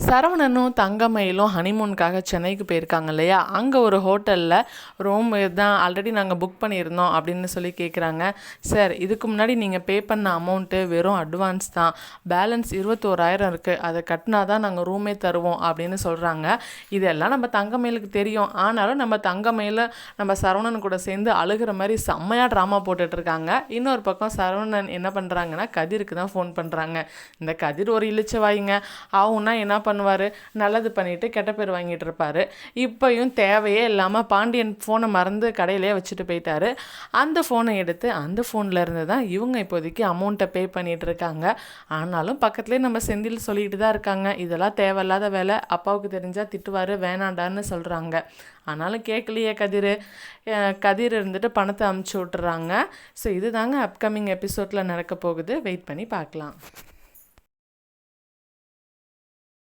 சரவணனும் தங்கமயிலும் ஹனிமூனுக்காக சென்னைக்கு போயிருக்காங்க இல்லையா? அங்கே ஒரு ஹோட்டலில் ரூம் தான் ஆல்ரெடி நாங்கள் புக் பண்ணியிருந்தோம் அப்படின்னு சொல்லி கேட்குறாங்க சார் இதுக்கு முன்னாடி நீங்கள் பே பண்ண அமௌண்ட்டு வெறும் அட்வான்ஸ் தான். பேலன்ஸ் இருபத்தோராயிரம் இருக்குது அதை கட்டினா தான் நாங்கள் ரூமே தருவோம் அப்படின்னு சொல்கிறாங்க இதெல்லாம் நம்ம தங்கமயிலுக்கு தெரியும். ஆனாலும் நம்ம தங்கமயில நம்ம சரவணன் கூட சேர்ந்து அழுகிற மாதிரி செம்மையாக ட்ராமா போட்டுட்ருக்காங்க இன்னொரு பக்கம் சரவணன் என்ன பண்ணுறாங்கன்னா கதிருக்கு தான் ஃபோன் பண்ணுறாங்க இந்த கதிர் ஒரு இழிச்சவாயிங்க அவங்கன்னா என்ன பண்ணுவார் நல்லது பண்ணிட்டு கெட்ட பேர் வாங்கிட்டு இருப்பார் இப்போயும் தேவையே இல்லாமல் பாண்டியன் ஃபோனை மறந்து கடையிலே வச்சுட்டு போயிட்டாரு. அந்த ஃபோனை எடுத்து அந்த ஃபோனில் இருந்து தான் இவங்க இப்போதைக்கு அமௌண்ட்டை பே பண்ணிகிட்டு இருக்காங்க ஆனாலும் பக்கத்துலேயே நம்ம செந்தில் சொல்லிக்கிட்டு தான் இருக்காங்க. இதெல்லாம் தேவையில்லாத வேலை அப்பாவுக்கு தெரிஞ்சால் திட்டுவார் வேணாண்டான்னு சொல்கிறாங்க ஆனாலும் கேட்கலையே கதிர். கதிர் இருந்துட்டு பணத்தை அமுச்சு விட்டுறாங்க. ஸோ இதுதாங்க அப்கமிங் எபிசோடில் நடக்க போகுது. வெயிட் பண்ணி பார்க்கலாம்.